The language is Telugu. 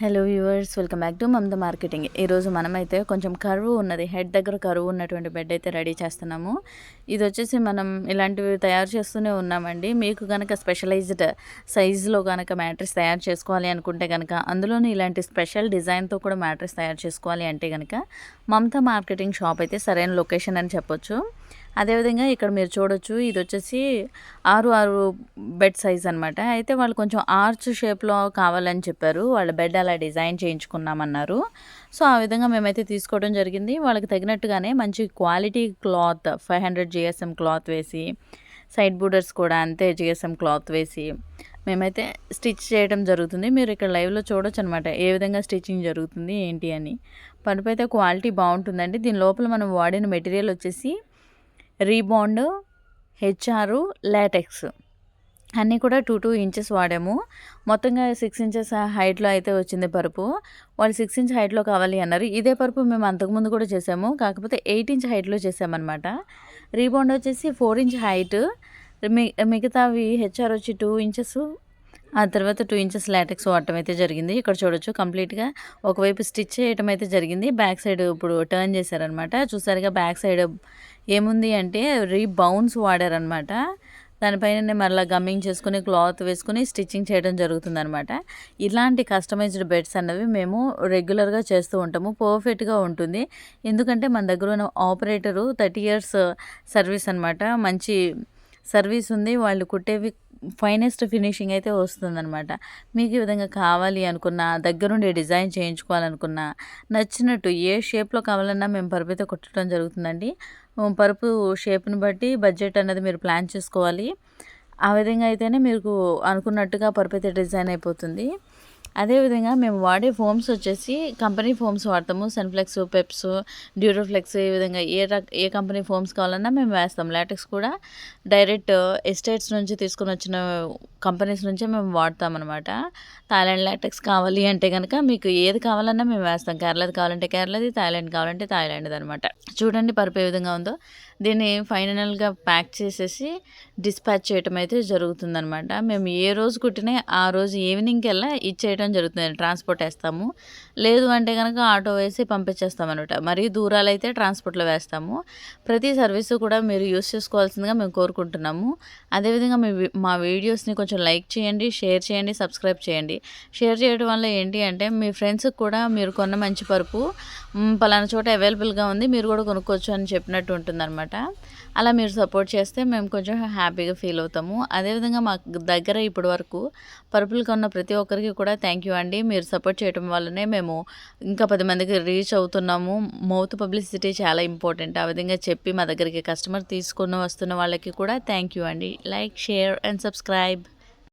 Hello viewers welcome back to Mamata Marketing. ఈరోజు మనమైతే కొంచెం కరువు ఉన్నది హెడ్ దగ్గర కరువు ఉన్నటువంటి బెడ్ అయితే రెడీ చేస్తున్నాము. ఇది వచ్చేసి మనం ఇలాంటివి తయారు చేస్తూనే ఉన్నామండి. మీకు కనుక స్పెషలైజ్డ్ సైజులో కనుక మ్యాట్రిక్స్ తయారు చేసుకోవాలి అనుకుంటే కనుక అందులోనే ఇలాంటి స్పెషల్ డిజైన్తో కూడా మ్యాట్రిక్స్ తయారు చేసుకోవాలి అంటే కనుక మమత మార్కెటింగ్ షాప్ అయితే సరైన లొకేషన్ అని చెప్పొచ్చు. అదేవిధంగా ఇక్కడ మీరు చూడొచ్చు ఇది వచ్చేసి ఆరు ఆరు బెడ్ సైజ్ అనమాట అయితే వాళ్ళు కొంచెం ఆర్చ్ షేప్లో కావాలని చెప్పారు. వాళ్ళ బెడ్ అలా డిజైన్ చేయించుకున్నామన్నారు. సో ఆ విధంగా మేమైతే తీసుకోవడం జరిగింది. వాళ్ళకి తగినట్టుగానే మంచి quality cloth five hundred GSM cloth వేసి సైడ్ బూడర్స్ కూడా అంతే జిఎస్ఎం క్లాత్ వేసి మేమైతే స్టిచ్ చేయడం జరుగుతుంది. మీరు ఇక్కడ లైవ్లో చూడొచ్చు అనమాట ఏ విధంగా స్టిచ్చింగ్ జరుగుతుంది ఏంటి అని. పరుపు అయితే క్వాలిటీ బాగుంటుందండి. దీని లోపల మనం వాడిన మెటీరియల్ వచ్చేసి రీబాండ్ హెచ్ఆర్ లాటెక్స్. అన్నీ కూడా టూ టూ ఇంచెస్ వాడాము. మొత్తంగా సిక్స్ ఇంచెస్ హైట్లో అయితే వచ్చింది పరుపు. వాళ్ళు సిక్స్ ఇంచ్ హైట్లో కావాలి అన్నారు. ఇదే పరుపు మేము అంతకుముందు కూడా చేసాము. కాకపోతే ఎయిట్ ఇంచ్ హైట్లో చేసామన్నమాట. రీబాండ్ వచ్చేసి ఫోర్ ఇంచ్ హైట్. మి మిగతావి హెచ్ఆర్ వచ్చి టూ ఇంచెస్. ఆ తర్వాత టూ ఇంచెస్ లాటెక్స్ వాడటం అయితే జరిగింది. ఇక్కడ చూడొచ్చు కంప్లీట్గా ఒకవైపు స్టిచ్ చేయటం అయితే జరిగింది. బ్యాక్ సైడ్ ఇప్పుడు టర్న్ చేశారనమాట చూసారుగా బ్యాక్ సైడ్ ఏముంది అంటే రీబౌన్స్ వాడారనమాట. దానిపైన మళ్ళీ గమ్మింగ్ చేసుకుని క్లాత్ వేసుకుని స్టిచ్చింగ్ చేయడం జరుగుతుందనమాట. ఇలాంటి కస్టమైజ్డ్ బెడ్స్ అన్నవి మేము రెగ్యులర్గా చేస్తూ ఉంటాము. పర్ఫెక్ట్గా ఉంటుంది. ఎందుకంటే మన దగ్గర ఉన్న ఆపరేటరు థర్టీ ఇయర్స్ సర్వీస్ అనమాట మంచి సర్వీస్ ఉంది. వాళ్ళు కుట్టేవి ఫైనెస్ట్ ఫినిషింగ్ అయితే వస్తుందన్నమాట మీకు ఈ విధంగా కావాలి అనుకున్నా దగ్గరుండి డిజైన్ చేయించుకోవాలనుకున్నా నచ్చినట్టు ఏ షేప్లో కావాలన్నా మేము పరిమిత కుట్టడం జరుగుతుందండి. పరుపు షేప్ని బట్టి బడ్జెట్ అన్నది మీరు ప్లాన్ చేసుకోవాలి. ఆ విధంగా అయితేనే మీకు అనుకున్నట్టుగా పరుపు అయితే డిజైన్ అయిపోతుంది. అదేవిధంగా మేము వాడే ఫోమ్స్ వచ్చేసి కంపెనీ ఫోమ్స్ వాడతాము. సన్ఫ్లెక్స్ పెప్స్ డ్యూరోఫ్లెక్స్ ఈ విధంగా ఏ రక ఏ కంపెనీ ఫోమ్స్ కావాలన్నా మేము వేస్తాం. లాటెక్స్ కూడా డైరెక్ట్ ఎస్టేట్స్ నుంచి తీసుకుని వచ్చిన కంపెనీస్ నుంచే మేము వాడతాం అనమాట థాయిలాండ్ లాటెక్స్ కావాలి అంటే కనుక మీకు ఏది కావాలన్నా మేము వేస్తాం. కేరళది కావాలంటే కేరళది థాయిలాండ్ కావాలంటే థాయిలాండ్ది అనమాట చూడండి పరుపు ఏ విధంగా ఉందో. దీన్ని ఫైనల్గా ప్యాక్ చేసేసి డిస్పాచ్ చేయటం అయితే జరుగుతుందనమాట మేము ఏ రోజు కుట్టినా ఆ రోజు ఈవినింగ్ కల్లా ఇచ్చేయడం జరుగుతుంది. ట్రాన్స్పోర్ట్ వేస్తాము. లేదు అంటే కనుక ఆటో వేసి పంపించేస్తాం అనమాట మరీ దూరాలు అయితే ట్రాన్స్పోర్ట్లో వేస్తాము. ప్రతి సర్వీసు కూడా మీరు యూస్ చేసుకోవాల్సిందిగా మేము కోరుకుంటున్నాము. అదేవిధంగా మీ మా వీడియోస్ని కొంచెం కొంచెం లైక్ చేయండి షేర్ చేయండి సబ్స్క్రైబ్ చేయండి. షేర్ చేయడం వల్ల ఏంటి అంటే మీ ఫ్రెండ్స్కి కూడా మీరు కొన్న మంచి పరుపు పలానా చోట అవైలబుల్గా ఉంది మీరు కూడా కొనుక్కోవచ్చు అని చెప్పినట్టు ఉంటుందన్నమాట. అలా మీరు సపోర్ట్ చేస్తే మేము కొంచెం హ్యాపీగా ఫీల్ అవుతాము. అదేవిధంగా మా దగ్గర ఇప్పటి వరకు పరుపులు కొన్న ప్రతి ఒక్కరికి కూడా థ్యాంక్ యూ అండి. మీరు సపోర్ట్ చేయడం వల్లనే మేము ఇంకా పది మందికి రీచ్ అవుతున్నాము. మౌత్ పబ్లిసిటీ చాలా ఇంపార్టెంట్. ఆ విధంగా చెప్పి మా దగ్గరికి కస్టమర్ తీసుకుని వస్తున్న వాళ్ళకి కూడా థ్యాంక్ యూ అండి. Like share and subscribe.